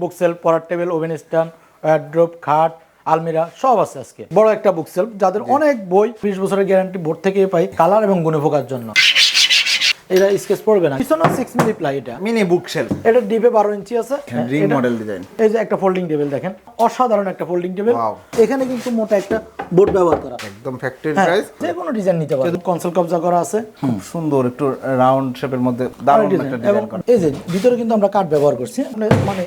বুক self পড়ার table oven stand drop খাট আলমিরা সব আছে আজকে। বড় একটা বুকসেল যাদের অনেক বই বিশ বছরের গ্যারান্টি বোর্ড থেকে পাই কালার এবং গুণে ফোকার জন্য। এটা স্কেচ পড়বে না। পিছনে সিক্স মিলি প্লাই এটা। মিনি বুক শেলফ এটা ডিপে বারো ইঞ্চি আছে। রিং মডেল ডিজাইন এই যে একটা ফোল্ডিং টেবিল দেখেন। অসাধারণ একটা ফোল্ডিং টেবিল এখানে কিন্তু মোটা একটা বোর্ড ব্যবহার করা। একদম ফ্যাক্টরি হ্যাঁ, প্রাইস যে কোনো ডিজাইন নিতে পারবেন। কনসোল কবজা করা আছে খুব সুন্দর একটু রাউন্ড শেপের মধ্যে দারুণ একটা ডিজাইন করা। এই যে ভিতরে কিন্তু আমরা কাঠ ব্যবহার করছি। আপনি মানে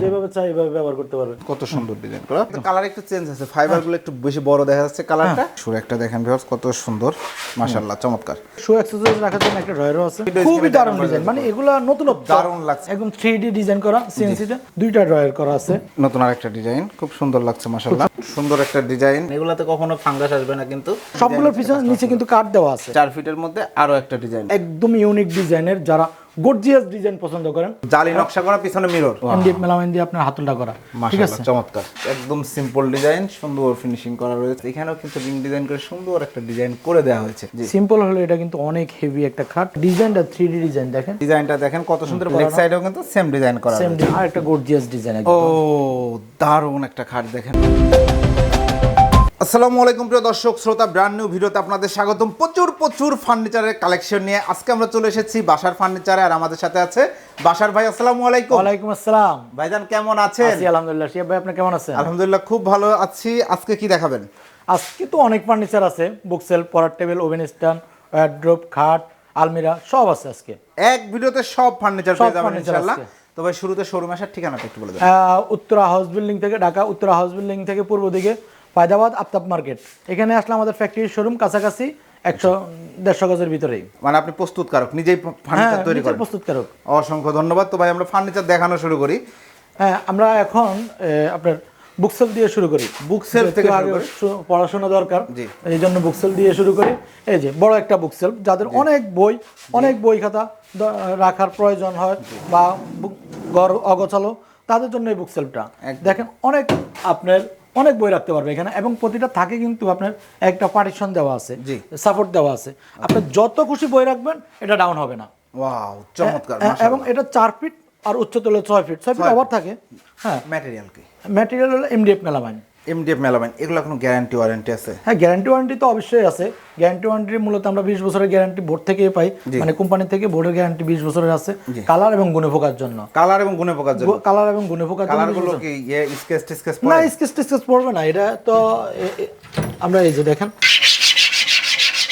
যেভাবে- চাই এভাবে ব্যবহার করতে পারবেন। কত সুন্দর ডিজাইন করা। কালার একটু চেঞ্জ আছে। ফাইবারগুলো একটু বেশি বড় দেখা যাচ্ছে কালারটা হ্যাঁ। সুর একটা দেখেন ভিউয়ার্স কত সুন্দর। মাশাআল্লাহ চমৎকার। শো অ্যাক্সেসরিজ রাখার জন্য একটা ড্রয়ারও আছে। খুবই দারুণ ডিজাইন মানে এগুলা নতুন দারুণ লাগছে। একদম থ্রি ডি ডিজাইন করা সিএনসিতে দুইটা ড্রয়ার করা আছে। নতুন আরেকটা ডিজাইন খুব সুন্দর লাগছে মাশাআল্লাহ। সুন্দর। একটা ডিজাইন এগুলাতে কখনো ফাঙ্গাস আসবে না কিন্তু। সবগুলোর পিছনে নিচে কিন্তু কাঠ দেওয়া আছে। চার ফিটের মধ্যে আরও একটা ডিজাইন একদম ইউনিক ডিজাইনের যারা গর্জিয়াস ডিজাইন পছন্দ করেন। জালি নকশা করা পিছনে মিরর এনডিএফ মেলামাইন দিয়ে আপনার হাতলটা করা। ঠিক আছে? চমৎকার। একদম সিম্পল ডিজাইন সুন্দর ফিনিশিং করা রয়েছে। এখানেও কিন্তু রিং ডিজাইন করে সুন্দর একটা ডিজাইন করে দেওয়া হয়েছে। সিম্পল হলে এটা কিন্তু অনেক হেভি একটা খাট। ডিজাইনটা থ্রি ডি ডিজাইন দেখেন। ডিজাইনটা দেখেন কত সুন্দর ব্যাক সাইডেও কিন্তু সেম ডিজাইন করা সেম আর একটা গর্জিয়াস ডিজাইন ও দারুণ একটা খাট দেখেন। আসসালামু আলাইকুম প্রিয় দর্শক শ্রোতা ব্র্যান্ড নিউ ভিডিওতে আপনাদের স্বাগতম। প্রচুর প্রচুর ফার্নিচারের কালেকশন নিয়ে আজকে আমরা চলে এসেছি বাসার ফার্নিচারে আর আমাদের সাথে আছে বাসার ভাই আসসালামু আলাইকুম। ওয়ালাইকুম আসসালাম। ভাইজান কেমন আছেন? আছি আলহামদুলিল্লাহ। শিয়া ভাই আপনি কেমন আছেন? আলহামদুলিল্লাহ খুব ভালো আছি। আজকে কি দেখাবেন? আজকে তো অনেক ফার্নিচার আছে। বুকসেল পড়ার টেবিল ওভেন স্ট্যান্ড ড্রপ খাট আলমিরা সব আছে আজকে। এক ভিডিওতে সব ফার্নিচার পেয়ে যাবেন ইনশাআল্লাহ। আজকে। তবে শুরুতে শোরুম আসার ঠিকানাটা একটু বলে দেন। উত্তরা হাউস বিল্ডিং থেকে ঢাকা উত্তরা হাউস বিল্ডিং থেকে পূর্ব দিকে ফায়দাবাদ আফতাব মার্কেট। এখানে আসলে আমাদের ফ্যাক্টরির শোরুম কাছাকাছি একশো দেড়শো গজের ভিতরেই। মানে আপনি প্রস্তুতকারক নিজেই হ্যাঁ ফার্নিচার তৈরি নিজের করেন। প্রস্তুতকারক। অসংখ্য ধন্যবাদ। তো ভাই আমরা ফার্নিচার দেখানো শুরু করি। হ্যাঁ আমরা এখন আপনার বুকসেল দিয়ে শুরু করি। বুকসেল থেকে পড়াশোনা দরকার। এই জন্য বুকসেল দিয়ে শুরু করি। এই যে বড় একটা বুকসেল যাদের অনেক বই অনেক বই খাতা রাখার প্রয়োজন হয় বা ঘর অগোছালো তাদের জন্য এই বুকসেলটা দেখেন অনেক আপনার অনেক বই রাখতে পারবে এখানে এবং প্রতিটা থাকে কিন্তু আপনার একটা পার্টিশন দেওয়া আছে জি। সাপোর্ট দেওয়া আছে। আপনি যত খুশি বই রাখবেন এটা ডাউন হবে না। ওয়াও চমৎকার এবং এটা চার ফিট আর উচ্চতলে ছয় ফিট ছয় ফিট ওভার থাকে। হ্যাঁ। ম্যাটেরিয়াল কি? ম্যাটেরিয়াল হলো এমডিএফ মেলামাইন। এমডিএফ মেলামাইন এগুলো কোনো গ্যারান্টি ওয়ারেন্টি আছে? হ্যাঁ গ্যারান্টি ওয়ারেন্টি তো অবশ্যই আছে। গ্যারান্টি ওয়ারেন্টি মূলত আমরা বিশ বছরের গ্যারান্টি বোর্ড থেকে পাই। মানে কোম্পানি থেকে বোর্ডের গ্যারান্টি বিশ বছরের আছে। কালার এবং গুণে ফোকার জন্য। কালার এবং গুণে প্রকার জন্য। কালার এবং গুণে ফোকার জন্য কালার 20 গুলো কি ইয়ে স্কেচ টিস্কেচ না স্কেচ টিস্কেচ পড়বে না। এটা তো আমরা এই যে দেখেন।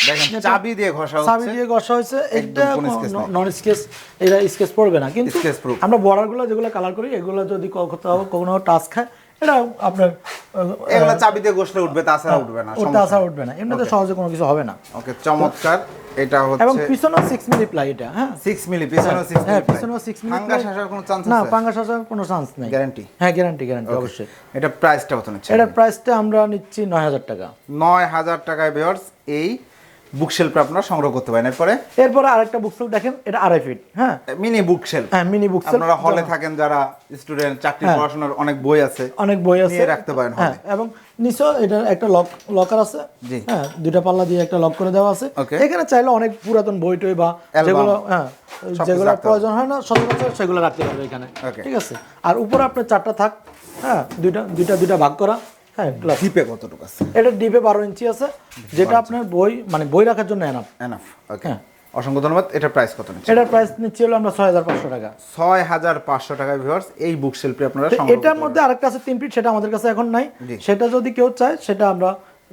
দেখেন চাবি দিয়ে ঘষা চাবি দিয়ে ঘষা হয়েছে। এটা কোনো sketch নাই। নন স্কেচ এটা স্কেচ পড়বে না। কিন্তু আমরা বর্ডারগুলো যেগুলো কালার করি এগুলো যদি ক- কোথাও কোনো টাচ খায় এটা আপনার এগুলো চাবি দিয়ে ঘষলে উঠবে তাছাড়া উঠবে না ওটা তাছাড়া উঠবে না এমনিতে সহজে কোনো কিছু হবে না। ওকে চমৎকার। এটা হচ্ছে এবং পিছনও 6 মিলি প্লাই এটা হ্যাঁ? 6 মিলি পিছনও 6 হ্যাঁ মিলি পিছনেও সিক্স মিলি পাঙ্গা শাসার কোনো চান্স না পাঙ্গা শাসার কোনো চান্স নাই। গ্যারান্টি হ্যাঁ গ্যারান্টি গ্যারান্টি অবশ্যই। এটা প্রাইসটা কত নিচ্ছে এটা প্রাইসটা আমরা নিচ্ছি নয় হাজার টাকা। নয় হাজার টাকায় ভিউয়ার্স এই বুকশেলফে আপনারা সংগ্রহ করতে পারেন। এরপরে এরপরে আরেকটা বুকসেল দেখেন এটা আড়াই ফিট হ্যাঁ? Mini bookshelf. হ্যাঁ মিনি বুকসেল আপনারা হলে থাকেন যারা স্টুডেন্ট চাকরি পড়াশোনার অনেক বই আছে অনেক বই আছে। রাখতে পারেন হ্যাঁ এবং নিচেও এটা একটা লক লকার আছে। জি। হ্যাঁ দুইটা পাল্লা দিয়ে একটা লক করে দেওয়া আছে. এখানে চাইলে অনেক পুরাতন বই টই বা যেগুলো হ্যাঁ যেগুলো প্রয়োজন হয় না সচরাচর সেগুলো রাখতে পারবে এখানে। ঠিক আছে? আর উপরে আপনার চারটা থাক হ্যাঁ দুইটা দুইটা দুইটা ভাগ করা। হ্যাঁ ডিপে কতটুকু আছে? এটা ডিপে বারো ইঞ্চি আছে যেটা আপনার বই মানে বই রাখার জন্য এনাফ এনাফ ওকে হ্যাঁ। অসংখ্য ধন্যবাদ। এটার প্রাইস কত নিচ্ছে এটার প্রাইস নিচ্ছি হলো আমরা ছয় হাজার পাঁচশো টাকা। ছয় হাজার পাঁচশো টাকায় ভিউয়ার্স এই বুকশেলফে আপনারা এটার মধ্যে আরেকটা আছে তিন ফিট সেটা আমাদের কাছে এখন নাই। সেটা যদি কেউ চায় সেটা আমরা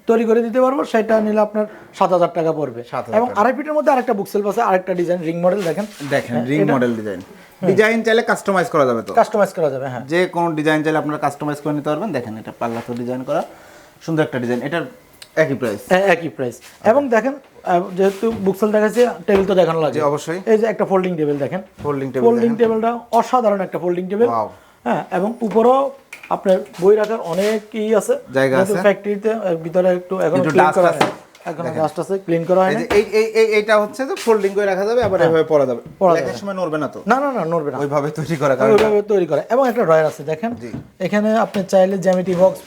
তৈরি করে দিতে পারব। সেটা নিলে আপনার সাত হাজার টাকা পড়বে। 7,000 এবং আড়াই ফিটের মধ্যে আরেকটা বুকসেল আছে আরেকটা ডিজাইন রিং মডেল দেখেন। দেখেন রিং মডেল ডিজাইন ডিজাইন চাইলে কাস্টমাইজ করা যাবে তো? কাস্টমাইজ করা যাবে হ্যাঁ। যে কোনো ডিজাইন চাইলে আপনারা কাস্টমাইজ করে নিতে পারবেন। দেখেন এটা পাল্লা তো ডিজাইন করা। সুন্দর একটা ডিজাইন এটার একই প্রাইস হ্যাঁ, একই প্রাইস এবং দেখেন যেহেতু বুকসেল দেখাচ্ছে টেবিল তো দেখানো লাগে। অবশ্যই। এই যে একটা ফোল্ডিং টেবিল দেখেন। ফোল্ডিং টেবিল ফোল্ডিং টেবিলটা অসাধারণ একটা ফোল্ডিং টেবিল. হ্যাঁ এবং উপরেও আপনার বই রাখার অনেক ই আছে। জায়গা আছে। ফ্যাক্টরিতে ভিতরে একটু এখন ক্লিন করা আছে। এখন আছে ক্লিন করা হয় এই এই এইটা হচ্ছে তো ফোল্ডিং করে রাখা যাবে আবার এভাবে পরা যাবে। লেখার সময় নড়বে না তো। না না না নড়বে না। ওইভাবে তৈরি করা কারণ ওইভাবে তৈরি করা। এবং একটা ড্রয়ার আছে দেখেন। এখানে আপনি চাইলে জ্যামিতি বক্স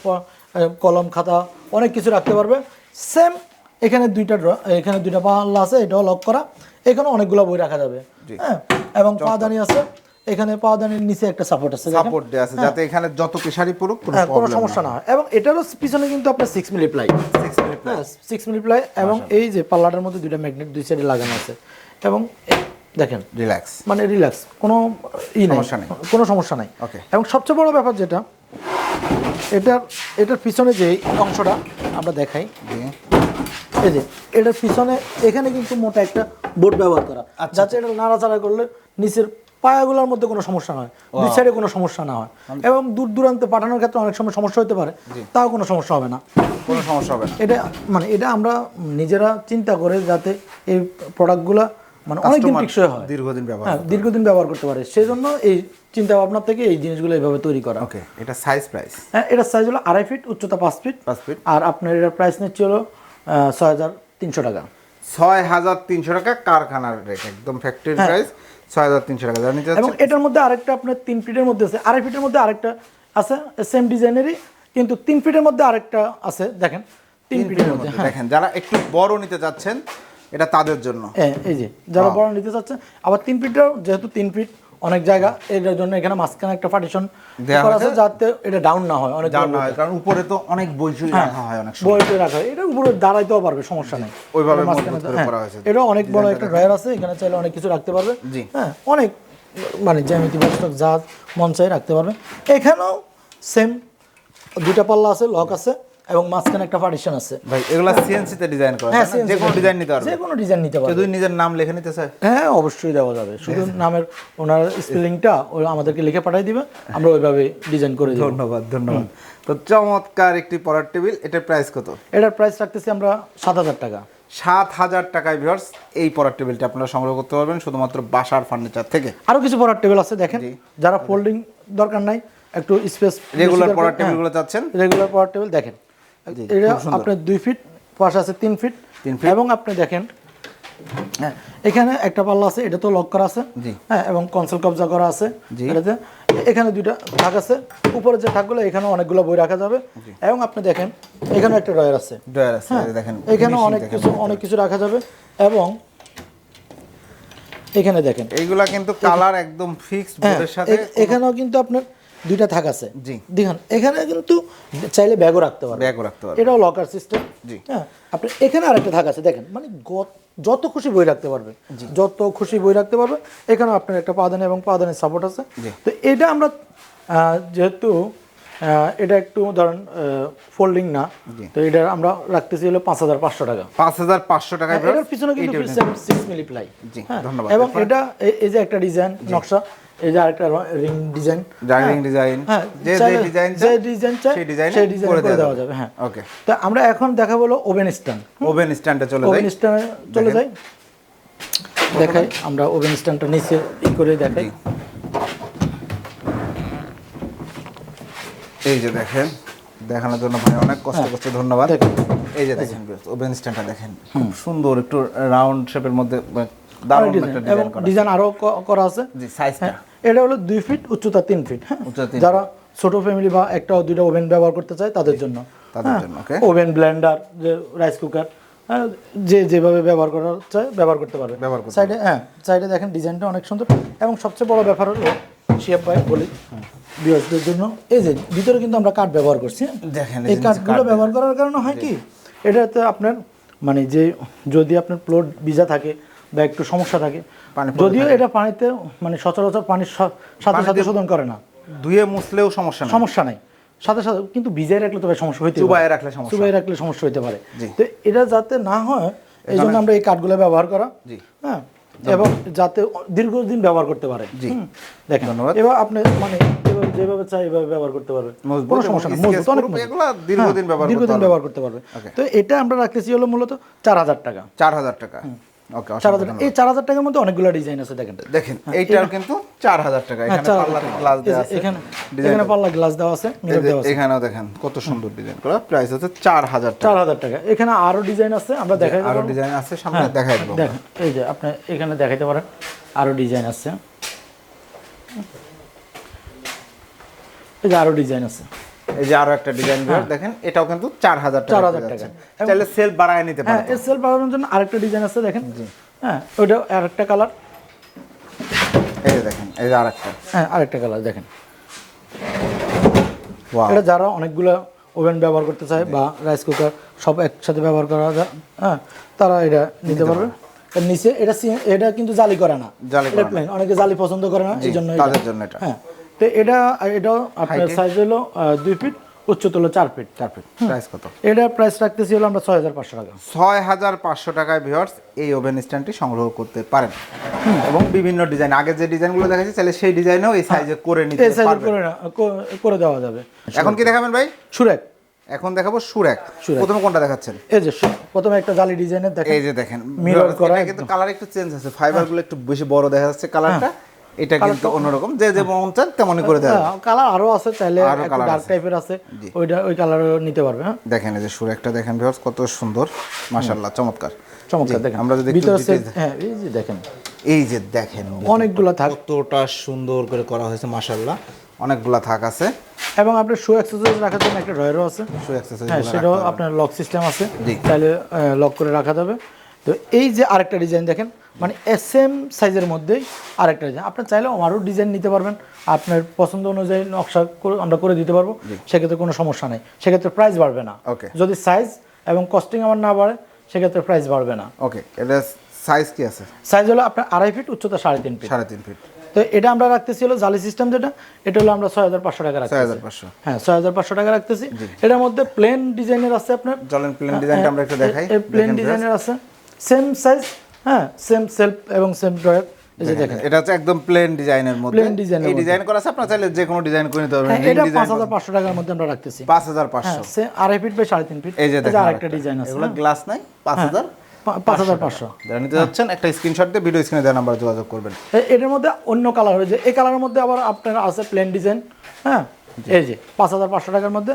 কলম খাতা অনেক কিছু রাখতে পারবে। সেম এখানে দুইটা এখানে দুইটা পাল্লা আছে এটাও লক করা। এখানে অনেকগুলো বই রাখা যাবে। হ্যাঁ এবং পাদানি আছে। এখানে পাওদানের নিচে একটা সাপোর্ট আছে সাপোর্ট দেওয়া আছে যাতে এখানে যত পেশারি পড়ুক কোনো হ্যাঁ, কোনো সমস্যা না হয়। এবং এটারও পিছনে কিন্তু আপনার সিক্স মিলি প্লাই হ্যাঁ সিক্স মিলি প্লাই এবং এই যে পাল্লাটার মধ্যে দুইটা ম্যাগনেট দুই সাইডে লাগানো আছে। এবং দেখেন রিল্যাক্স মানে রিল্যাক্স কোনো ই নেই। সমস্যা নেই। কোনো সমস্যা নাই। ওকে এবং সবচেয়ে বড় ব্যাপার যেটা এটার এটার পিছনে যে অংশটা আমরা দেখাই এই যে এটার পিছনে এখানে কিন্তু মোটা একটা বোর্ড ব্যবহার করা। আচ্ছা, যাতে এটা নাড়াচাড়া করলে নিচের পায়াগুলোর মধ্যে কোনো সমস্যা নয়। দুই সাইডে কোনো সমস্যা না হয়। এবং দূর দূরান্তে পাঠানোর ক্ষেত্রে অনেক সময় সমস্যা হতে পারে। তাও কোনো সমস্যা হবে না। কোনো সমস্যা হবে না। এটা মানে এটা আমরা নিজেরা চিন্তা করে যাতে এই প্রোডাক্টগুলো মানে অনেকদিন টিকসই হয়। দীর্ঘদিন ব্যবহার হ্যাঁ দীর্ঘদিন ব্যবহার করতে পারে। সেই জন্য এই চিন্তা ভাবনা থেকে এই জিনিসগুলো এইভাবে তৈরি করা। ওকে এটা সাইজ প্রাইস হ্যাঁ এটা সাইজ হলো আড়াই ফিট উচ্চতা পাঁচ ফিট পাঁচ ফিট আর আপনার এটার প্রাইস নিচ্ছে হলো ছয় হাজার তিনশো টাকা। ছয় হাজার তিনশো টাকা কারখানার রেট একদম ফ্যাক্টরি প্রাইস ছয় হাজার তিনশো টাকা। জানি এবং এটার মধ্যে আরেকটা আপনার তিন ফিটের মধ্যে আছে। আড়াই ফিটের মধ্যে আরেকটা আছে সেম ডিজাইনেরই কিন্তু তিন ফিটের মধ্যে আরেকটা আছে দেখেন। তিন ফিটের মধ্যে হ্যাঁ। দেখেন যারা একটু বড় নিতে চাচ্ছেন এটা তাদের জন্য। হ্যাঁ, এই যে যারা বড় নিতে চাচ্ছেন আবার তিন ফিটটাও যেহেতু তিন ফিট অনেক জায়গা এটার জন্য এখানে মাঝখানে একটা পার্টিশন করা আছে যাতে এটা ডাউন না হয় অনেক জানা না হয় কারণ উপরে তো অনেক বই চুরি রাখা হয় অনেক বইতে রাখা হয়। এটা উপরে দাঁড়াইতেও পারবে সমস্যা নেই। ওইভাবে মাঝখানে মজবুত করে হ্যাঁ, করা হয়েছে। এটা অনেক বড় একটা ড্রয়ার আছে এখানে চাইলে অনেক কিছু রাখতে পারবে। জি। হ্যাঁ অনেক মানে জ্যামিতি বস্তক যা মন চাই রাখতে পারবে। এখানেও সেম দুইটা পাল্লা আছে লক আছে। এবং মাঝখানে একটা পার্টিশন আছে। ভাই এগুলা সিএনসি তে ডিজাইন করা হ্যাঁ যে কোনো ডিজাইন নিতে পারবে। যে কোনো ডিজাইন নিতে পারবে। যদি নিজের নাম লিখে নিতে চায়? হ্যাঁ অবশ্যই দেওয়া যাবে। শুধু নামের ওনার স্পেলিংটা ও আমাদেরকে লিখে পাঠিয়ে দিবে আমরা ওইভাবে ডিজাইন করে দিব। ধন্যবাদ ধন্যবাদ। তো চমৎকার একটি পড়ার টেবিল এটার প্রাইস কত? এটার প্রাইস রাখতেছি আমরা সাত হাজার টাকা। সাত হাজার টাকায় ভিউয়ার্স এই পড়ার টেবিলটা আপনারা সংগ্রহ করতে পারবেন শুধুমাত্র বাসার ফার্নিচার থেকে। আরও কিছু পড়ার টেবিল আছে দেখেন। যারা ফোল্ডিং দরকার নাই একটু স্পেস রেগুলার পড়ার টেবিলগুলো চাচ্ছেন? রেগুলার পড়ার টেবিল দেখেন। এটা আপনার দুই ফিট পাশে আছে তিন ফিট এবং আপনি দেখেন হ্যাঁ এখানে একটা পাল্লা আছে এটা তো লক করা আছে। হ্যাঁ এবং কনসোল কবজা করা আছে। এটাতে এখানে দুইটা থাক আছে। উপরে যে থাকগুলো এখানে অনেকগুলো বই রাখা যাবে। এবং আপনি দেখেন এখানে একটা ড্রয়ার আছে। ডয়ার আছে হ্যাঁ দেখেন এখানে অনেক কিছু অনেক কিছু রাখা যাবে। এবং এখানে দেখেন। এইগুলা কিন্তু কালার একদম ফিক্সড হ্যাঁ, বোর্ডের সাথে এখানেও কিন্তু আপনার দুইটা থাক আছে। জি। দেখেন এখানে কিন্তু চাইলে ব্যাগও রাখতে পারবেন। ব্যাগও রাখতে পারবে এটাও লকার সিস্টেম জি। হ্যাঁ আপনি এখানে আরেকটা থাক আছে দেখেন মানে যত খুশি বই রাখতে পারবে যত খুশি বই রাখতে পারবে এখানে আপনার একটা পাদানি এবং পাদানের সাপোর্ট আছে। তো এটা আমরা যেহেতু এটা একটু ধরেন ফোল্ডিং না তো এটা আমরা রাখতেছি হলো পাঁচ হাজার পাঁচশো টাকা। পাঁচ হাজার পাঁচশো টাকায় হ্যাঁ, এটার পিছনে কিন্তু সিক্স মিলি প্লাই জি, ধন্যবাদ। এবং এটা এই যে একটা ডিজাইন নকশা এই যে আরেকটা রিং ডিজাইন ড্রাইভিং ডিজাইন হ্যাঁ যে যে ডিজাইন যে ডিজাইন চাই সেই ডিজাইন সেই ডিজাইন করে দেওয়া যাবে। হ্যাঁ। ওকে তা আমরা এখন দেখাবো হলো ওভেন স্ট্যান্ড ওভেন স্ট্যান্ডে চলে যাই। ওভেন স্ট্যান্ডে চলে যাই। দেখাই আমরা ওভেন স্ট্যান্ডটা নিচে ই করে দেখাই। এই যে দেখেন দেখানোর জন্য ভাই অনেক কষ্ট করছে ধন্যবাদ। এই যে দেখেন ওভেন স্ট্যান্ডটা দেখেন। খুব সুন্দর একটু রাউন্ড শেপের মধ্যে মানে এবং ডিজাইন আরও করা আছে। জি সাইজটা হ্যাঁ এটা হলো দুই ফিট উচ্চতা তিন ফিট হ্যাঁ। যারা ছোট ফ্যামিলি বা একটা দুইটা ওভেন ব্যবহার করতে চায় তাদের জন্য। তাদের জন্য ওভেন ব্লেন্ডার যে রাইস কুকার যে যেভাবে ব্যবহার করা চায় ব্যবহার করতে পারবে। ব্যবহার করতে সাইডে হ্যাঁ সাইডে দেখেন ডিজাইনটা অনেক সুন্দর। এবং সবচেয়ে বড় ব্যাপার হলো শিয়াব ভাই বলি বিয়াসদের জন্য এই যে ভিতরে কিন্তু আমরা কাঠ ব্যবহার করছি হ্যাঁ? দেখেন এই কাঠগুলো ব্যবহার করার কারণে হয় কি এটাতে আপনার মানে যে যদি আপনার প্লট ভিজা থাকে বা একটু সমস্যা থাকে যদিও এটা পানিতে মানে সচরাচর পানির সাথে সাথে শোধন করে না। ধুয়ে মুছলেও সমস্যা সমস্যা নাই। সাথে সাথে কিন্তু ভিজাই রাখলে তবে সমস্যা হইতে পারে। চুবায়ে রাখলে সমস্যা। চুবাই রাখলে সমস্যা হতে পারে। তো এটা যাতে না হয় এই জন্য আমরা এই কাঠগুলো ব্যবহার করা। হ্যাঁ? এবং যাতে দীর্ঘদিন ব্যবহার করতে পারে। দেখেন ধন্যবাদ। এবার আপনি মানে যেভাবে- চাই এভাবে ব্যবহার করতে পারবে। কোনো সমস্যা না। মজবুত অনেক দীর্ঘদিন ব্যবহার দীর্ঘদিন ব্যবহার করতে পারবে। তো এটা আমরা রাখতেছি হলো মূলত চার হাজার টাকা। চার হাজার টাকা। ওকে চার হাজার এই চার হাজার টাকার মধ্যে অনেকগুলো ডিজাইন আছে দেখেন। দেখেন এইটার কিন্তু চার হাজার টাকা হ্যাঁ এখানে পাল্লা গ্লাস দেওয়া আছে। এখানে এখানে পাল্লা গ্লাস দেওয়া আছে মিরর দেওয়া আছে। এখানেও দেখেন কত সুন্দর ডিজাইন করা। প্রাইস হচ্ছে চার হাজার টাকা। চার হাজার টাকা। এখানে আরও ডিজাইন আছে আমরা দেখাই আরও ডিজাইন আছে সামনে দেখাই দেবো। দেখেন এই যে আপনি এখানে দেখাইতে পারেন আরও ডিজাইন আছে। এই যে আরও ডিজাইন আছে। এই যে আরও একটা ডিজাইন দেখেন এটাও কিন্তু চার হাজার টাকা 4,000 টাকা। যাচ্ছে। চাইলে সেল বাড়ায় নিতে হ্যাঁ পারেন এর সেল বাড়ানোর জন্য আরেকটা ডিজাইন আছে দেখেন। হ্যাঁ ওইটা আরেকটা কালার এই দেখেন এই যে আরেকটা। হ্যাঁ আরেকটা কালার দেখেন। এটা যারা অনেকগুলো ওভেন ব্যবহার করতে চায় বা রাইস কুকার সব একসাথে ব্যবহার করা যায় হ্যাঁ তারা এটা নিতে পারবে। নিচে এটা এটা কিন্তু জালি করে না। জালি প্লেন অনেকে জালি পছন্দ করে না এই জন্য তাদের জন্য এটা। হ্যাঁ তো এটা এটাও আপনার সাইজ হলো দুই ফিট উচ্চতা হলো চার ফিট চার ফিট প্রাইস কত? এটার প্রাইস রাখতেছি হলো আমরা ছয় হাজার পাঁচশো টাকা। ছয় হাজার পাঁচশো টাকায় ভিওর্স এই ওভেন স্ট্যান্ডটি সংগ্রহ করতে পারেন। এবং বিভিন্ন ডিজাইন আগে যে ডিজাইনগুলো দেখাচ্ছি তাহলে সেই ডিজাইনেও এই সাইজে করে নিতে পারবেন। করে দেওয়া যাবে। এখন কি দেখাবেন ভাই? সুরেক। এখন দেখাবো সুরেক। প্রথমে কোনটা দেখাচ্ছেন? এই যে প্রথমে একটা জালি ডিজাইনের দেখেন। এই যে দেখেন। Viewers, করা কিন্তু কালার একটু চেঞ্জ আছে ফাইবারগুলো একটু বেশি বড় দেখা যাচ্ছে কালারটা এটা কিন্তু অন্যরকম। যে যে মন চান তেমনই করে দেওয়া কালার আরও আছে চাইলে আরও একটু ডার্ক টাইপের আছে। ওইটা ওই কালারও নিতে পারবে হ্যাঁ। দেখেন এই যে সুরেকটা দেখেন ভিউয়ার্স কত সুন্দর। মাশাআল্লাহ চমৎকার। চমৎকার দেখেন। আমরা যদি একটু ভিতরে হ্যাঁ এই যে দেখেন। এই যে দেখেন অনেকগুলো থাক। কতটা সুন্দর করে করা হয়েছে মাশাআল্লাহ। অনেকগুলা থাক আছে। এবং আপনার শু অ্যাক্সেসরিজ রাখার জন্য একটা ড্রয়ারও আছে। শু অ্যাক্সেসরিজ হ্যাঁ সেটাও আপনার লক সিস্টেম আছে। তাহলে লক করে রাখা যাবে। তো এই যে আরেকটা ডিজাইন দেখেন মানে সেম সাইজের মধ্যেই আরেকটা ডিজাইন আপনার চাইলে আমারও ডিজাইন নিতে পারবেন। আপনার পছন্দ অনুযায়ী নকশা করে আমরা করে দিতে পারব। সেক্ষেত্রে কোনো সমস্যা নেই। সেক্ষেত্রে প্রাইস বাড়বে না। ওকে যদি সাইজ এবং কস্টিং আমার না বাড়ে সেক্ষেত্রে প্রাইস বাড়বে না। ওকে এটা সাইজ কি আছে? সাইজ হলো আপনার আড়াই ফিট উচ্চতা সাড়ে তিন ফিট সাড়ে তিন ফিট তো এটা আমরা রাখতেছি হলো জালি সিস্টেম যেটা। এটা হলো আমরা ছয় হাজার পাঁচশো টাকা ছয় হাজার পাঁচশো। হ্যাঁ ছয় হাজার পাঁচশো টাকা রাখতেছি। এটার মধ্যে প্লেন ডিজাইনের আছে আপনার। প্লেন ডিজাইনটা আমরা একটু দেখাই। প্লেন ডিজাইনের আছে। সেম সাইজ হ্যাঁ সেম সেলফ এবং সেম ড্রয়ার এই যে দেখেন। এটা হচ্ছে একদম প্লেন ডিজাইনের মধ্যে। Plain design এই ডিজাইন করা আছে আপনারা চাইলে যে কোনো ডিজাইন করে নিতে পারবেন। হ্যাঁ এটা ডিজাইন টাকার মধ্যে আমরা রাখতেছি। পাঁচ হাজার পাঁচশো। হ্যাঁ সে আড়াই ফিট বাই সাড়ে তিন ফিট এই যে দেখেন আরেকটা ডিজাইন আছে। এগুলো গ্লাস নাই পাঁচ হাজার পা- পাঁচ হাজার পাঁচশো যারা নিতে যাচ্ছেন একটা স্ক্রিনশট দিয়ে ভিডিও স্ক্রিনে দেওয়া নাম্বার যোগাযোগ করবেন। এটার মধ্যে অন্য কালার হয়েছে এই কালারের মধ্যে আবার আপনার আছে প্লেন ডিজাইন হ্যাঁ এই যে পাঁচ হাজার পাঁচশো টাকার মধ্যে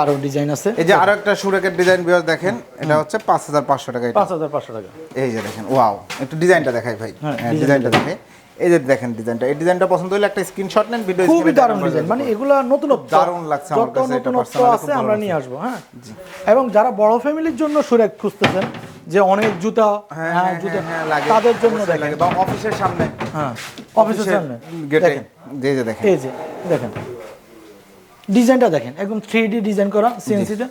আরও ডিজাইন আছে। এই যে আরও একটা সুরেকের ডিজাইন বিয়ার দেখেন এটা হচ্ছে পাঁচ হাজার পাঁচশো টাকা এটা। পাঁচ হাজার পাঁচশো টাকা। এই যে দেখেন ওয়াও একটু ডিজাইনটা দেখাই ভাই। হ্যাঁ, হ্যাঁ ডিজাইনটা দেখে এই যে দেখেন ডিজাইনটা এই ডিজাইনটা পছন্দ হলে একটা স্ক্রিনশট নেন ভিডিও খুবই দারুণ ডিজাইন মানে এগুলো নতুনত্ব দারুণ লাগছে আমার কাছে এটা নতুনত্ব আছে আমরা নিয়ে আসব হ্যাঁ? এবং যারা বড় ফ্যামিলির জন্য সুরেক খুঁজতেছেন যে অনেক জুতা হ্যাঁ হ্যাঁ হ্যাঁ জুতা হ্যাঁ লাগে। তাদের জন্য দেখেন। বা অফিসের সামনে। হ্যাঁ অফিসের সামনে। গেটে যে যে দেখেন। এই যে দেখেন। ডিজাইনটা দেখেন একদম থ্রি ডিজাইন করা সিএনসিটা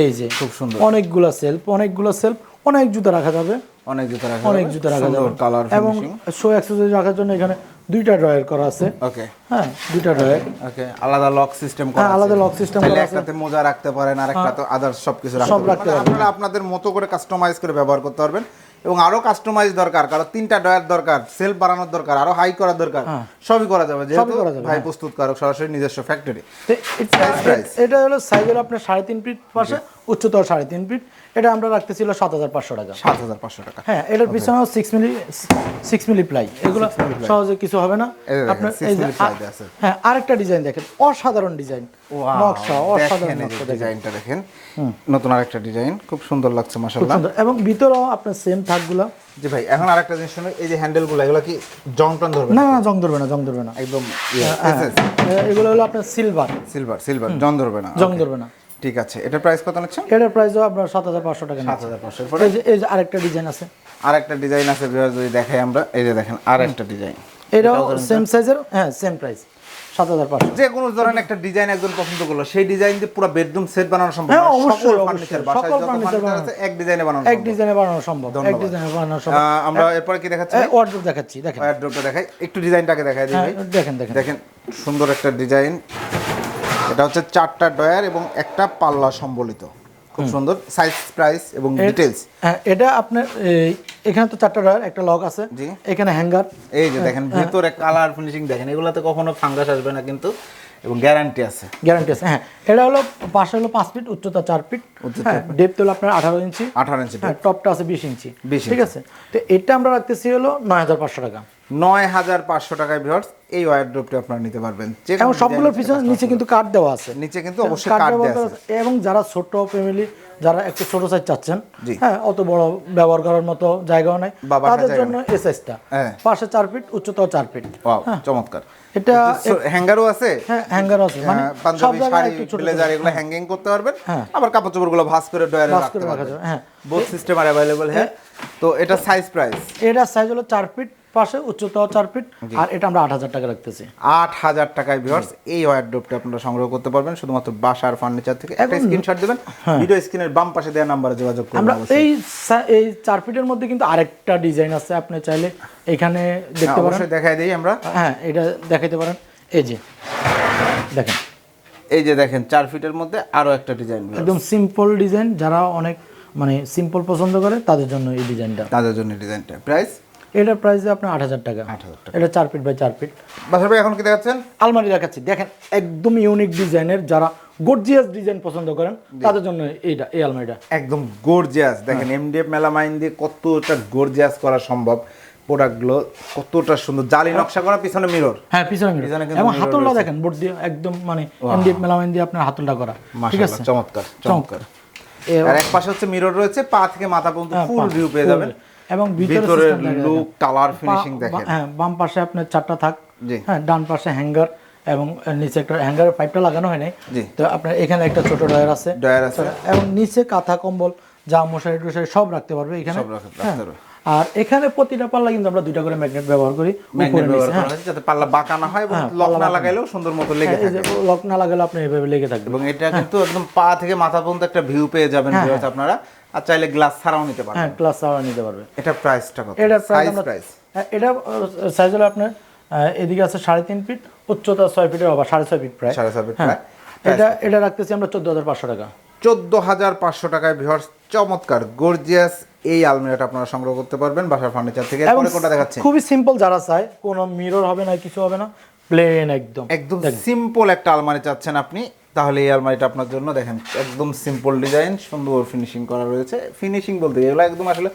এই যে খুব সুন্দর। অনেকগুলো সেলফ অনেকগুলো সেলফ অনেক জুতা রাখা যাবে। অনেক জুতো রাখা অনেক জুতা রাখা যাবে। কালার এবং শো অ্যাক্সেসরি রাখার জন্য এখানে দুইটা ড্রয়ার করা আছে। ওকে হ্যাঁ দুইটা ড্রয়ার ওকে আলাদা লক সিস্টেম করা হ্যাঁ, আছে। আলাদা লক সিস্টেম করা আছে। একটাতে মোজা রাখতে পারেন আর একটাতে আদার সবকিছু রাখতে পারেন। মানে আপনারা আপনাদের মতো করে কাস্টমাইজ করে ব্যবহার করতে পারবেন। এবং আরও কাস্টমাইজ দরকার কারও তিনটা ডয়ার দরকার সেল বাড়ানোর দরকার আরও হাই করার দরকার সবই করা যাবে যেহেতু ভাই প্রস্তুত ভাই প্রস্তুতকারক সরাসরি নিজস্ব ফ্যাক্টরি এটা হলো সাইজ হলো আপনার সাড়ে তিন ফিট পাশে উচ্চতর সাড়ে তিন ফিট এটা আমরা রাখতেছিল সাত হাজার পাঁচশো টাকা। সাত হাজার পাঁচশো টাকা। হ্যাঁ এটার পিছনে six milli six milli ply এগুলো সহজে কিছু হবে না। আপনার। হ্যাঁ আরেকটা ডিজাইন দেখেন অসাধারণ ডিজাইন নকশা অসাধারণ ডিজাইনটা দেখেন। নতুন আরেকটা ডিজাইন খুব সুন্দর লাগছে মাশাআল্লাহ। সুন্দর। এবং ভিতরেও আপনার সেম থাকগুলো। জি ভাই এখন আরেকটা জিনিস শুনুন এই যে হ্যান্ডেলগুলো এগুলো কি জং টন ধরবে না না জং ধরবে না জং ধরবে না। একদম হ্যাঁ, এগুলো হলো আপনার সিলভার সিলভার সিলভার জং ধরবে না। জং ধরবে না। ঠিক আছে এটার প্রাইস কত নিচ্ছেন? এটার প্রাইসও আপনার সাত হাজার পাঁচশো টাকা সাত। হাজার পাঁচশো। এই যে এই যে আরেকটা ডিজাইন আছে। আর একটা ডিজাইন আছে বিহার যদি দেখাই আমরা এই যে দেখেন আর একটা ডিজাইন এটাও সেম সাইজের হ্যাঁ সেম প্রাইস সাত হাজার পাঁচশো। যে কোনো ধরনের একটা ডিজাইন একজন পছন্দ করল সেই ডিজাইন দিয়ে পুরো বেডরুম সেট বানানো সম্ভব হ্যাঁ, অবশ্যই, ফার্নিচার সকল ফার্নিচার আছে এক ডিজাইনে বানানো এক। ডিজাইনে বানানো সম্ভব এক ডিজাইনে বানানো সম্ভব। আমরা এরপরে কি দেখাচ্ছি? দেখাচ্ছি দেখেন। ওয়ারড্রপটা দেখাই একটু ডিজাইনটাকে দেখাই দিই হ্যাঁ, দেখেন দেখেন। দেখেন সুন্দর একটা ডিজাইন এটা হচ্ছে চারটা ডয়ার এবং একটা পাল্লা সম্বলিত। খুব সুন্দর সাইজ প্রাইস এবং ডিটেলস হ্যাঁ এটা আপনার এখানে তো চারটা ড্রয়ার একটা লক আছে। জি। এখানে হ্যাঙ্গার। এই যে দেখেন ভিতরে কালার ফিনিশিং দেখেন এগুলাতে কখনো ফাঙ্গাস আসবে না কিন্তু এবং গ্যারান্টি আছে। গ্যারান্টি আছে হ্যাঁ। এটা হলো পাশে হলো পাঁচ ফিট উচ্চতা চার ফিট হ্যাঁ ডেপথ হলো আপনার আঠারো ইঞ্চি। আঠারো ইঞ্চি হ্যাঁ টপটা আছে বিশ ইঞ্চি। 20 ঠিক আছে? তো এটা আমরা রাখতেছি হলো নয় হাজার পাঁচশো টাকা। নয় হাজার পাঁচশো টাকায় ভিউয়ার্স এই ওয়ারড্রপটি আপনারা নিতে পারবেন। এবং সবগুলোর পিছনে নিচে কিন্তু কাঠ দেওয়া আছে। নিচে কিন্তু অবশ্যই কাঠ দেওয়া আছে। এবং যারা ছোট ফ্যামিলি যারা একটু ছোট সাইজ চাচ্ছেন হ্যাঁ অত বড় ব্যবহার করার মতো জায়গাও নাই। তাদের জন্য এই সাইজটা হ্যাঁ। পাশে চার ফিট উচ্চতাও চার ফিট ওয়াও চমৎকার। এটা হ্যাঙ্গারও আছে। হ্যাঁ হ্যাঙ্গার আছে। মানে হ্যাঁ, সব শাড়ি ব্লেজার এগুলো হ্যাঙ্গিং করতে পারবেন। হ্যাঁ। আবার কাপড় চোপড়গুলো ভাঁজ করে ডয়ারে রাখতে পারবেন। হ্যাঁ। বোথ সিস্টেম আর অ্যাভেলেবল হ্যাঁ। তো এটা সাইজ প্রাইস এটার সাইজ হলো চার ফিট পাশে উচ্চতাও চার ফিট আর এটা আমরা আট হাজার টাকা রাখতেছি। আট হাজার টাকায় ভিউয়ার্স এই ওয়ারড্রোপটা আপনারা সংগ্রহ করতে পারবেন শুধুমাত্র বাসার ফার্নিচার থেকে একটা স্ক্রিনশট দেবেন ভিডিও স্ক্রিনের বাম পাশে দেওয়া নাম্বারে যোগাযোগ করবেন আমরা এই এই চার ফিটের মধ্যে কিন্তু আরেকটা ডিজাইন আছে আপনি চাইলে এখানে দেখতে পারেন। অবশ্যই দেখাই দিই আমরা। হ্যাঁ এটা দেখাইতে পারেন। এই যে দেখেন। এই যে দেখেন চার ফিটের মধ্যে আরও একটা ডিজাইন একদম সিম্পল ডিজাইন যারা অনেক মানে সিম্পল পছন্দ করে তাদের জন্য এই ডিজাইনটা তাদের জন্য ডিজাইনটা প্রাইস এটার প্রাইস আপনার আট হাজার টাকা। 8,000 টাকা। এটা চার ফিট বাই চার ফিট বাসার ভাই এখন কি দেখাচ্ছেন? আলমারি দেখাচ্ছি। দেখেন একদম ইউনিক ডিজাইনের যারা গর্জিয়াস ডিজাইন পছন্দ করেন তাদের জন্য এইটা এই আলমারিটা। একদম গর্জিয়াস দেখেন এমডিএফ মেলামাইন দিয়ে কতটা গর্জিয়াস করা সম্ভব। প্রোডাক্টগুলো কতটা সুন্দর। জালি নকশা করা পিছনে মিরর হ্যাঁ পিছনে কিন্তু এবং হাতলটা দেখেন বোর্ড দিয়ে একদম মানে এমডিএফ মেলামাইন দিয়ে আপনার হাতলটা করা। ঠিক আছে? চমৎকার চমৎকার। আর এক পাশে হচ্ছে মিরর রয়েছে পা থেকে মাথা পর্যন্ত হ্যাঁ, ফুল ভিউ পেয়ে যাবেন। এবং ভিতরে লুক কালার ফিনিশিং দেখেন হ্যাঁ বাম পাশে আপনার চারটা থাক। হ্যাঁ ডান পাশে হ্যাঙ্গার এবং নিচে একটা হ্যাঙ্গারের পাইপটা লাগানো হয় নাই। তো আপনার এখানে একটা ছোট ড্রয়ার আছে ড্রয়ার আছে এবং নিচে কাঁথা কম্বল যা মশারি টশারি সব রাখতে পারবে এখানে সব রাখতে হ্যাঁ। পারবে। আর এখানে প্রতিটা পাল্লা কিন্তু আমরা দুইটা করে ম্যাগনেট ব্যবহার করি। ম্যাগনেট ব্যবহার করা হ্যাঁ। হয়েছে যাতে পাল্লা বাঁকা না হয় এবং হ্যাঁ, লক না লাগাইলেও সুন্দর মতো লেগে হ্যাঁ, থাকে লক না লাগালে আপনি এভাবে লেগে থাকবে এবং এটা কিন্তু একদম পা থেকে মাথা পর্যন্ত একটা ভিউ পেয়ে যাবেন আপনারা। আর চাইলে গ্লাস ছাড়াও নিতে পারবেন। হ্যাঁ ক্লাস আওয়ার নিতে পারবে এটা প্রাইসটা কত? এটার প্রাইস হ্যাঁ, এটা সাইজ হলো আপনার এদিকে আছে সাড়ে তিন ফিট উচ্চতা ছয় ফিটের আবার সাড়ে ছয় ফিট প্রায়। সাড়ে ছয় হ্যাঁ। প্রায়। এটা এটা রাখতেছি আমরা চোদ্দ হাজার পাঁচশো টাকা। চোদ্দ হাজার পাঁচশো টাকায় ভিউয়ার্স চমৎকার গর্জিয়াস এই আলমিরাটা আপনারা সংগ্রহ করতে পারবেন বাসার ফার্নিচার থেকে। এরপরে কোনটা দেখাচ্ছি? খুবই সিম্পল যারা চায় কোনো মিরর হবে না কিছু হবে না প্লেন একদম। একদম সিম্পল একটা আলমারি চাচ্ছেন আপনি। তাহলে এই আলমারিটা আপনার জন্য দেখেন একদম সিম্পল ডিজাইন সুন্দর ফিনিশিং করা রয়েছে। ফিনিশিং বলতে এগুলো একদম আসলে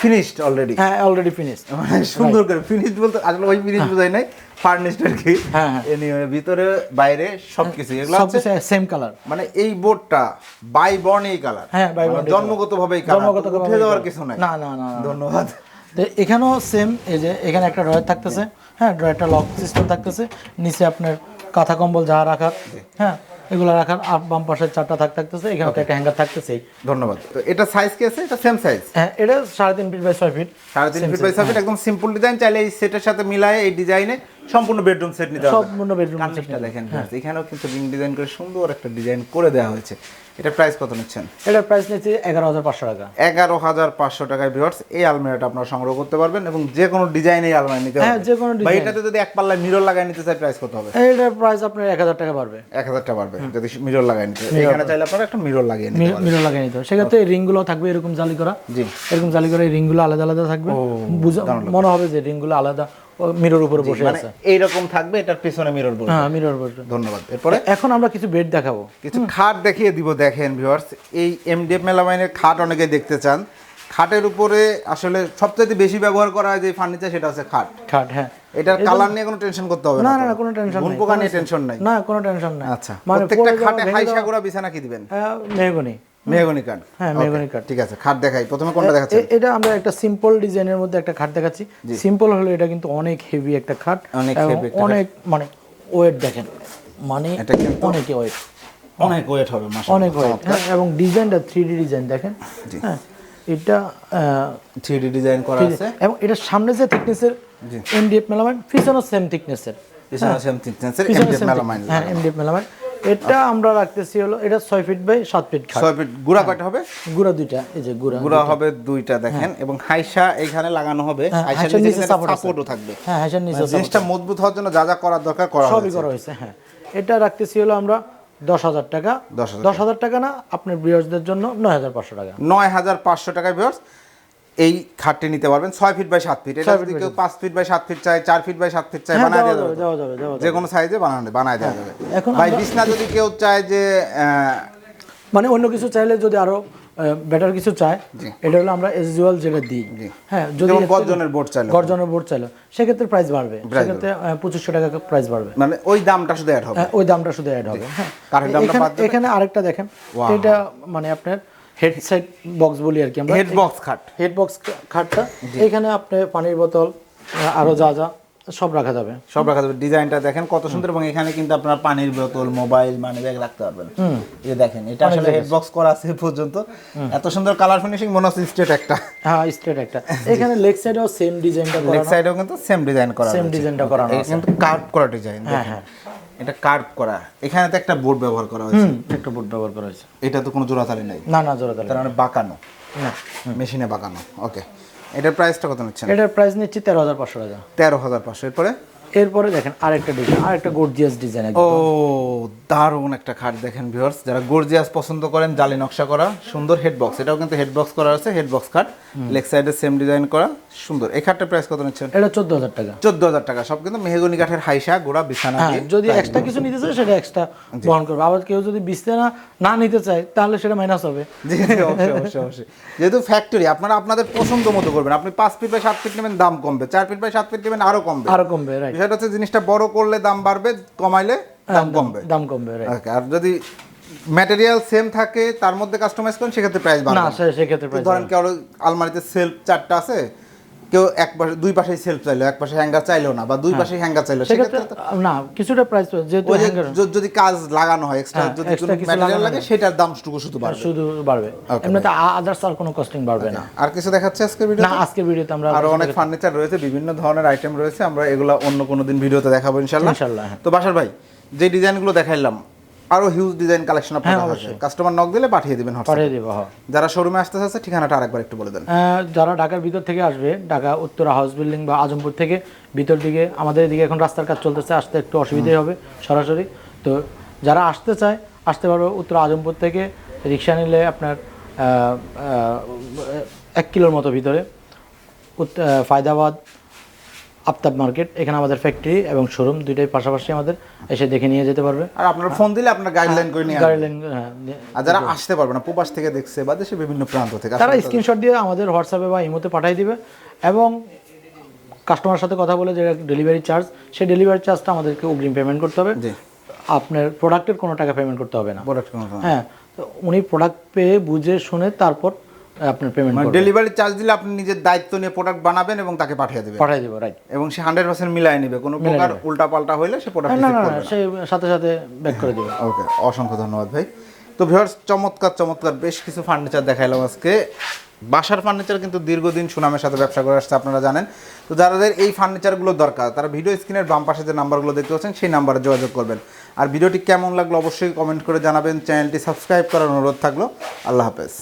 ফিনিশড অলরেডি হ্যাঁ অলরেডি ফিনিশ মানে সুন্দর করে ফিনিশড বলতে আসলে ওই ফিনিশ বোঝাই নাই ফার্নিশড আর কি। হ্যাঁ, হ্যাঁ। Anyway, ভিতরে বাইরে সবকিছু। এগুলো সব হচ্ছে কিছু সেম কালার মানে এই বোর্ডটা বাই বর্ন এই কালার হ্যাঁ, by born এই জন্মগত ভাবে এই কালার জন্মগতভাবে উঠে যাওয়ার কিছু নাই। না না না না। ধন্যবাদ। তো এখানেও সেম এই যে এখানে একটা ড্রয়ার থাকতেছে। হ্যাঁ ড্রয়ারটা লক সিস্টেম থাকতেছে। নিচে আপনার কাঁথা কম্বল যা রাখার। হ্যাঁ। এগুলো রাখার আর বাম পাশে চারটা থাক থাকতেছে এখানে একটা হ্যাঙ্গার থাকতেছে। ধন্যবাদ। তো এটা সাইজ কি আছে? এটা সেম সাইজ হ্যাঁ এটা সাড়ে তিন ফিট বাই ছয় ফিট সাড়ে তিন ফিট বাই ছয় ফিট একদম সিম্পল ডিজাইন চাইলে এই সেটের সাথে মিলায় এই ডিজাইনে সম্পূর্ণ বেডরুম সেট নিতে হবে। সম্পূর্ণ বেডরুম সেটটা দেখেন এখানেও কিন্তু রিং ডিজাইন করে সুন্দর একটা ডিজাইন করে দেওয়া হয়েছে। এটা প্রাইস কত নিচ্ছেন? এটার প্রাইস নিচ্ছে এগারো হাজার পাঁচশো টাকা। এগারো হাজার পাঁচশো টাকায় ভিউয়ার্স এই আলমিরাটা আপনারা সংগ্রহ করতে পারবেন এবং যে কোনো ডিজাইনে এই আলমারি নিতে হ্যাঁ, যে কোনো বা এটাতে যদি এক পাল্লায় মিরর লাগাই নিতে চাই প্রাইস কত হবে? এটার প্রাইস আপনার এক হাজার টাকা পারবে এক হাজার টাকা পারবে যদি মিরর লাগাই নিতে এখানে চাইলে আপনারা একটা মিরর লাগিয়ে নিতে মিরর লাগিয়ে নিতে হবে। সেক্ষেত্রে এই রিংগুলো থাকবে এরকম জালি করা। জি। এরকম জালি করা এই রিংগুলো আলাদা আলাদা থাকবে। বুঝা মনে হবে যে রিংগুলো আলাদা। মিরর উপরে বসে মানে আছে। এইরকম থাকবে এটার পিছনে মিরর বলবে হ্যাঁ মিরর বসে ধন্যবাদ। এরপরে? এখন আমরা কিছু বেড দেখাবো। কিছু খাট দেখিয়ে দিব দেখেন ভিউয়ার্স এই এমডিএফ মেলামাইনের খাট অনেকে দেখতে চান। খাটের উপরে আসলে সবচেয়ে বেশি ব্যবহার করা হয় যে ফার্নিচার সেটা হচ্ছে খাট। খাট হ্যাঁ। এটার কালার নিয়ে কোনো টেনশন করতে হবে না না না কোনো টেনশন নেই পোকা নিয়ে টেনশন নাই? না কোনো টেনশন নাই। আচ্ছা মানে প্রত্যেকটা খাটে ভেঙে হাই বিছানা কি দিবেন? মেহগনি। মেহগনি কাঠ। হ্যাঁ মেহগনি কাঠ। ঠিক আছে খাট দেখাই। প্রথমে কোনটা দেখাচ্ছেন? এ- এটা আমরা একটা সিম্পল ডিজাইনের মধ্যে একটা খাট দেখাচ্ছি। সিম্পল হলো এটা কিন্তু অনেক হেভি একটা খাট অনেক একটা অনেক মানে ওয়েট দেখেন। মানে এটা কিন্তু- অনেক ওয়েট অনেক ওয়েট হবে অনেক ওয়েট এবং ডিজাইনটা থ্রি ডি ডিজাইন দেখেন। হ্যাঁ এটা থ্রি ডি ডিজাইন করা আছে। এবং এটা সামনে যে থিকনেসের এমডিএফ মেলামাইন পিছনে সেম থিকনেসের পিছনে সেম থিকনেসের এমডিএফ মেলামাইন। হ্যাঁ এমডিএফ মেলামাইন এটা আমরা রাখতেছি হলো এটা ছয় ফিট বাই সাত ফিট খাট। ছয় ফিট গুড়া কয়টা হবে? গুড়া দুইটা এই যে গুড়া গুড়া হবে দুইটা দেখেন। এবং হাইসা এখানে লাগানো হবে। হ্যাঁ, হাইসার হাইসার নিচে। সাপোর্টও থাকবে। হ্যাঁ হ্যাঁ নিচে মানে জিনিসটা মজবুত হওয়ার জন্য যা যা করার দরকার করা সবই করা হয়েছে হ্যাঁ। এটা রাখতেছি হলো আমরা দশ হাজার টাকা। 10,000 দশ হাজার টাকা না আপনার বিয়ার্সদের জন্য নয় হাজার পাঁচশো টাকা। নয় হাজার পাঁচশো টাকায় ভিউয়ার্স এই খাটটি নিতে পারবেন। ছয় ফিট বাই সাত ফিট এটা যদি কেউ পাঁচ ফিট বাই সাত ফিট চাই চার ফিট বাই সাত ফিট চাই হ্যাঁ বানায় দেওয়া দেওয়া যাবে যে কোনো সাইজে বানানো বানায় দেওয়া যাবে। ভাই বিছনা যদি কেউ চায় যে মানে অন্য কিছু চাইলে যদি আরও বেটার কিছু চায় এটা হলো আমরা এসিউয়াল যেটা দিই হ্যাঁ যদি গর্জনের বোর্ড চাইলে। গর্জনের বোর্ড চাইলো সেক্ষেত্রে প্রাইস বাড়বে। সেক্ষেত্রে পঁচিশশো টাকা প্রাইস বাড়বে। মানে ওই দামটা শুধু অ্যাড হবে। হ্যাঁ, ওই দামটা শুধু অ্যাড হবে। হ্যাঁ। এখানে আরেকটা দেখেন। এটা মানে আপনার হেডসেট বক্স বলি আর কি আমরা। হেড বক্স খাট। হেড বক্স খাটটা। এখানে আপনি পানির বোতল আরও যা যা সব রাখা যাবে। সব রাখা যাবে। ডিজাইনটা দেখেন কত সুন্দর এবং এখানে কিন্তু আপনার পানির বোতল মোবাইল মানি ব্যাগ রাখতে পারবেন। এই দেখেন এটা আসলে হেড বক্স করা আছে পর্যন্ত। এত সুন্দর কালার ফিনিশিং মনে হচ্ছে স্ট্রেট একটা। হ্যাঁ স্ট্রেট একটা। এখানে লেগ সাইডেও সেম ডিজাইনটা লেগ সাইডেও কিন্তু সেম ডিজাইন করা সেম। ডিজাইনটা করা আছে। কিন্তু কার্ভ করা ডিজাইন হ্যাঁ হ্যাঁ। এটা কার্ভ করা। এখানে তো একটা বোর্ড ব্যবহার করা হয়েছে। একটা বোর্ড ব্যবহার করা হয়েছে। এটা তো কোনো জোড়াতালি নাই। না না জোড়াতালি তার মানে বাঁকানো। না। মেশিনে বাঁকানো। ওকে এটার প্রাইসটা কত নিচ্ছেন? এটার প্রাইস নিচ্ছি তেরো হাজার পাঁচশো টাকা। তেরো হাজার পাঁচশো। এরপরে? এরপরে দেখেন আরেকটা ডিজাইন আরেকটা গর্জিয়াস ডিজাইন ও দারুণ একটা খাট দেখেন ভিউয়ার্স যারা গর্জিয়াস পছন্দ করেন জালি নকশা করা সুন্দর হেড বক্স এটাও কিন্তু হেড বক্স করা আছে হেড বক্স খাট। লেগ সাইডে সেম ডিজাইন করা সুন্দর। এই খাটটার প্রাইস কত নিচ্ছেন? এটা চোদ্দ হাজার টাকা। চোদ্দ হাজার টাকা। সব কিন্তু মেহগনি কাঠের হাইসা গোড়া বিছানা হ্যাঁ যদি এক্সট্রা কিছু নিতে চায় সেটা এক্সট্রা বহন করবে। আবার কেউ যদি বিছতে না নিতে চায় তাহলে সেটা মাইনাস হবে। জি অবশ্যই অবশ্যই অবশ্যই। যেহেতু ফ্যাক্টরি আপনারা আপনাদের পছন্দ মতো করবেন। আপনি পাঁচ ফিট বাই সাত ফিট নেবেন দাম কমবে। চার ফিট বাই সাত ফিট নেবেন আরও কমবে। আরও কমবে রাইট বিষয়টা হচ্ছে জিনিসটা বড় করলে দাম বাড়বে কমাইলে দাম কমবে। দাম কমবে আর যদি ম্যাটেরিয়াল সেম থাকে তার মধ্যে কাস্টমাইজ করেন সেক্ষেত্রে প্রাইস বাড়বে না। সেক্ষেত্রে ধরেন কারও আলমারিতে সেলফ চারটা আছে কেউ এক পাশে দুই পাশে সেলফ চাইলো এক পাশে হ্যাঙ্গার চাইলো না বা দুই পাশে হ্যাঙ্গার চাইলো সেক্ষেত্রে না কিছুটা প্রাইস যেহেতু যদি কাজ লাগানো হয় এক্সট্রা হ্যাঁ, যদি কোনো ম্যাটেরিয়াল লাগে সেটার দামটুকু শুধু বাড়বে। শুধু বাড়বে। এমনিতে আদার্স আর কোনো কস্টিং বাড়বে না। আর কিছু দেখাচ্ছে আজকে ভিডিও না আজকের ভিডিওতে আমরা আরও অনেক ফার্নিচার রয়েছে বিভিন্ন ধরনের আইটেম রয়েছে আমরা এগুলো অন্য কোনো দিন ভিডিওতে দেখাবো ইনশাল্লাহ, হ্যাঁ। তো বাসার ভাই যে ডিজাইনগুলো দেখাইলাম আরও হিউজ ডিজাইন কালেকশন আপনাদের আছে কাস্টমার নক দিলে পাঠিয়ে দিবেন হোয়াটসঅ্যাপে পাঠিয়ে দেবো হ্যাঁ। যারা শোরুমে আসতে চাচ্ছে ঠিকানাটা আরেকবার একটু বলে দেন। যারা ঢাকার ভিতর থেকে আসবে ঢাকা উত্তরা হাউস বিল্ডিং বা আজমপুর থেকে ভিতর দিকে আমাদের এদিকে এখন রাস্তার কাজ চলতেছে আসতে একটু অসুবিধাই হবে সরাসরি। তো যারা আসতে চায় আসতে পারবে উত্তর আজমপুর থেকে রিক্সা নিলে আপনার এক কিলোর মতো ভিতরে। ফায়দাবাদ আফতাব মার্কেট এখানে আমাদের ফ্যাক্টরি এবং শোরুম দুইটাই পাশাপাশি আমাদের এসে দেখে নিয়ে যেতে পারবে। আর আপনারা ফোন দিলে আপনার গাইডলাইন করে নিয়ে গাড়ি আসবেন। লাইন হ্যাঁ, আর যারা আসতে পারবে না প্রবাস থেকে দেখছে বা দেশের বিভিন্ন প্রান্ত থেকে তারা স্ক্রিনশট দিয়ে আমাদের হোয়াটসঅ্যাপে বা ইমোতে পাঠিয়ে দিবে এবং কাস্টমার সাথে কথা বলে যে ডেলিভারি চার্জ সেই ডেলিভারি চার্জটা আমাদেরকে অগ্রিম পেমেন্ট করতে হবে। জি। আপনার প্রোডাক্টের কোনো টাকা পেমেন্ট করতে হবে না। হ্যাঁ তো উনি প্রোডাক্ট পেয়ে বুঝে শুনে তারপর আপনার পেমেন্ট মানে ডেলিভারি চার্জ দিলে আপনি নিজের দায়িত্ব নিয়ে প্রোডাক্ট বানাবেন এবং তাকে পাঠিয়ে দেবেন। পাঠিয়ে দেবো রাইট এবং সে হান্ড্রেড পার্সেন্ট মিলাই নেবে। কোনো প্রকার উল্টা পাল্টা হইলে সে প্রোডাক্ট না না সে সাথে সাথে ব্যাক করে দেবে। ওকে অসংখ্য ধন্যবাদ ভাই। তো ভিউয়ার্স চমৎকার চমৎকার বেশ কিছু ফার্নিচার দেখাইলাম আজকে। বাসার ফার্নিচার কিন্তু দীর্ঘদিন সুনামের সাথে ব্যবসা করে আসছে আপনারা জানেন। তো যাদের এই ফার্নিচারগুলো দরকার তারা ভিডিও স্ক্রিনের বাম পাশে যে নাম্বারগুলো দেখতে পাচ্ছেন সেই নাম্বারে যোগাযোগ করবেন। আর ভিডিওটি কেমন লাগল অবশ্যই কমেন্ট করে জানাবেন। চ্যানেলটি সাবস্ক্রাইব করার অনুরোধ থাকল। আল্লাহ হাফেজ।